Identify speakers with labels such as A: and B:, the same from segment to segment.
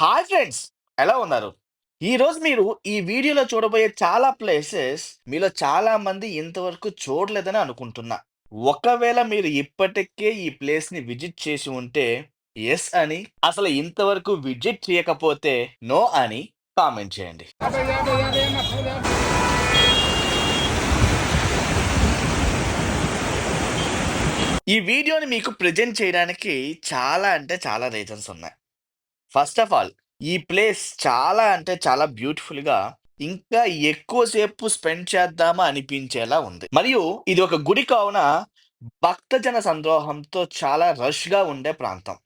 A: Hi friends ఎలా ఉన్నారు? ఈరోజు మీరు ఈ వీడియోలో చూడబోయే చాలా ప్లేసెస్ మీలో చాలా మంది ఇంతవరకు చూడలేదని అనుకుంటున్నా. ఒకవేళ మీరు ఇప్పటికే ఈ ప్లేస్ని విజిట్ చేసి ఉంటే ఎస్ అని అసలు ఇంతవరకు విజిట్ చేయకపోతే నో అని కామెంట్ చేయండి. ఈ వీడియోని మీకు ప్రజెంట్ చేయడానికి చాలా అంటే చాలా రీజన్స్ ఉన్నాయి. ఫస్ట్ ఆఫ్ ఆల్ ఈ ప్లేస్ చాలా అంటే చాలా బ్యూటిఫుల్గా ఇంకా ఎక్కువసేపు స్పెండ్ చేద్దామా అనిపించేలా ఉంది. మరియు ఇది ఒక గుడి కావున భక్తజన సందోహంతో చాలా రష్గా ఉండే ప్రాంతం.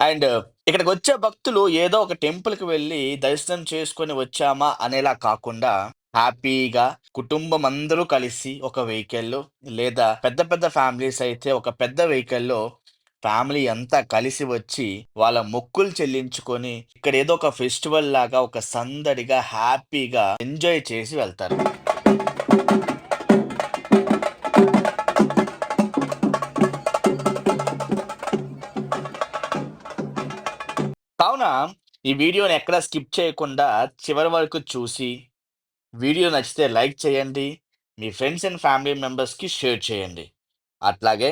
A: అండ్ ఇక్కడికి వచ్చే భక్తులు ఏదో ఒక టెంపుల్కి వెళ్ళి దర్శనం చేసుకొని వచ్చామా అనేలా కాకుండా హ్యాపీగా కుటుంబం అందరూ కలిసి ఒక వెహికల్లో లేదా పెద్ద పెద్ద ఫ్యామిలీస్ అయితే ఒక పెద్ద వెహికల్లో ఫ్యామిలీ అంతా కలిసి వచ్చి వాళ్ళ మొక్కులు చెల్లించుకొని ఇక్కడ ఏదో ఒక ఫెస్టివల్ లాగా ఒక సందడిగా హ్యాపీగా ఎంజాయ్ చేసి వెళ్తారు. కావున ఈ వీడియోని ఎక్కడ స్కిప్ చేయకుండా చివరి వరకు చూసి వీడియో నచ్చితే లైక్ చేయండి మీ ఫ్రెండ్స్ అండ్ ఫ్యామిలీ మెంబర్స్కి షేర్ చేయండి. అట్లాగే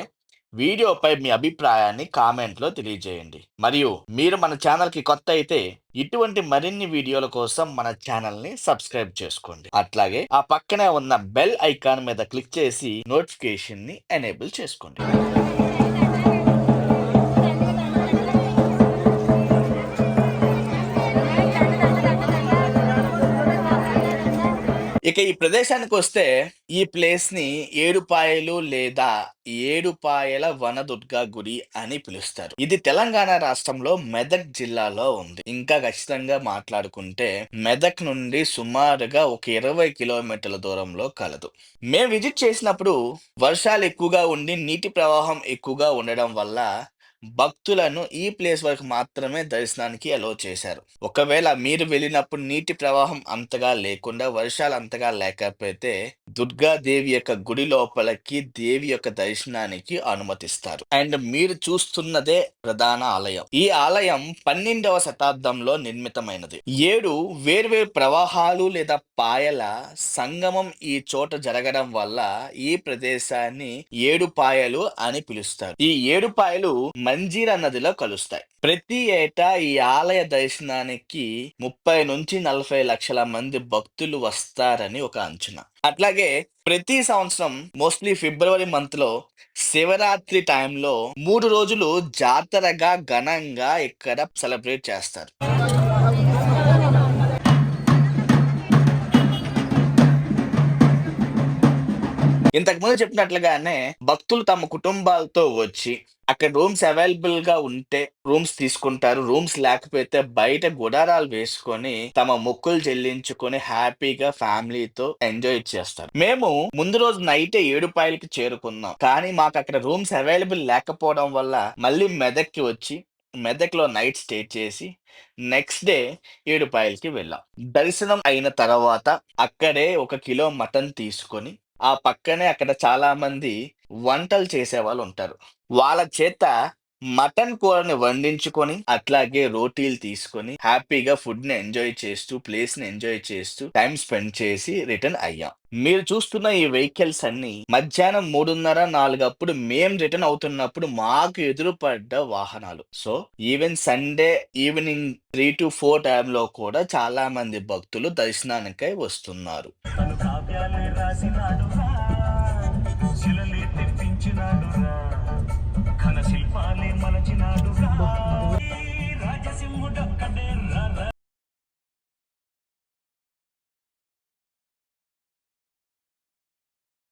A: వీడియోపై మీ అభిప్రాయాన్ని కామెంట్లో తెలియజేయండి. మరియు మీరు మన ఛానల్కి కొత్త అయితే ఇటువంటి మరిన్ని వీడియోల కోసం మన ఛానల్ని సబ్స్క్రైబ్ చేసుకోండి. అట్లాగే ఆ పక్కనే ఉన్న బెల్ ఐకాన్ మీద క్లిక్ చేసి నోటిఫికేషన్ని ఎనేబుల్ చేసుకోండి. ఇక ఈ ప్రదేశానికి వస్తే ఈ ప్లేస్ని ఏడుపాయలు లేదా ఏడుపాయల వనదుర్గా గుడి అని పిలుస్తారు. ఇది తెలంగాణ రాష్ట్రంలో మెదక్ జిల్లాలో ఉంది. ఇంకా ఖచ్చితంగా మాట్లాడుకుంటే మెదక్ నుండి సుమారుగా ఒక ఇరవై కిలోమీటర్ల దూరంలో కలదు. మేము విజిట్ చేసినప్పుడు వర్షాలు ఎక్కువగా ఉండి నీటి ప్రవాహం ఎక్కువగా ఉండడం వల్ల భక్తులను ఈ ప్లేస్ వరకు మాత్రమే దర్శనానికి అలో చేశారు. ఒకవేళ మీరు వెళ్ళినప్పుడు నీటి ప్రవాహం అంతగా లేకుండా వర్షాలు అంతగా లేకపోతే దుర్గాదేవి యొక్క గుడి లోపలికి దేవి యొక్క దర్శనానికి అనుమతిస్తారు. అండ్ మీరు చూస్తున్నదే ప్రధాన ఆలయం. ఈ ఆలయం పన్నెండవ శతాబ్దంలో నిర్మితమైనది. ఏడు వేర్వేరు ప్రవాహాలు లేదా పాయల సంగమం ఈ చోట జరగడం వల్ల ఈ ప్రదేశాన్ని ఏడు పాయలు అని పిలుస్తారు. ఈ ఏడు పాయలు మంజీరా నదిలో కలుస్తాయి. ప్రతి ఏటా ఈ ఆలయ దర్శనానికి ముప్పై నుంచి నలభై లక్షల మంది భక్తులు వస్తారని ఒక అంచనా. అట్లాగే ప్రతి సంవత్సరం మోస్ట్లీ ఫిబ్రవరి మంత్లో శివరాత్రి టైంలో మూడు రోజులు జాతరగా ఘనంగా ఇక్కడ సెలబ్రేట్ చేస్తారు. ఇంతకు ముందు చెప్పినట్లుగానే భక్తులు తమ కుటుంబాలతో వచ్చి అక్కడ రూమ్స్ అవైలబుల్గా ఉంటే రూమ్స్ తీసుకుంటారు రూమ్స్ లేకపోతే బయట గుడారాలు వేసుకొని తమ మొక్కులు చెల్లించుకొని హ్యాపీగా ఫ్యామిలీతో ఎంజాయ్ చేస్తారు. మేము ముందు రోజు నైటే ఏడుపాయలకి చేరుకున్నాం. కానీ మాకు అక్కడ రూమ్స్ అవైలబుల్ లేకపోవడం వల్ల మళ్ళీ మెదక్కి వచ్చి మెదక్లో నైట్ స్టే చేసి నెక్స్ట్ డే ఏడుపాయలకి వెళ్ళాం. దర్శనం అయిన తర్వాత అక్కడే ఒక కిలో మటన్ తీసుకొని ఆ పక్కనే అక్కడ చాలా మంది వంటలు చేసే వాళ్ళు ఉంటారు వాళ్ళ చేత మటన్ కూరని వండించుకొని అట్లాగే రోటీలు తీసుకొని హ్యాపీగా ఫుడ్ని ఎంజాయ్ చేస్తూ ప్లేస్ని ఎంజాయ్ చేస్తూ టైం స్పెండ్ చేసి రిటర్న్ అయ్యాం. మీరు చూస్తున్న ఈ వెహికల్స్ అన్ని మధ్యాహ్నం మూడున్నర నాలుగప్పుడు మేం రిటర్న్ అవుతున్నప్పుడు మాకు ఎదురుపడ్డ వాహనాలు. So even Sunday evening three to four టైంలో కూడా చాలా మంది భక్తులు దర్శనానికై వస్తున్నారు.
B: రాసినాడురా శిలలే తెప్పించినాడురా. ఘన శిల్పాలే మలచినాడు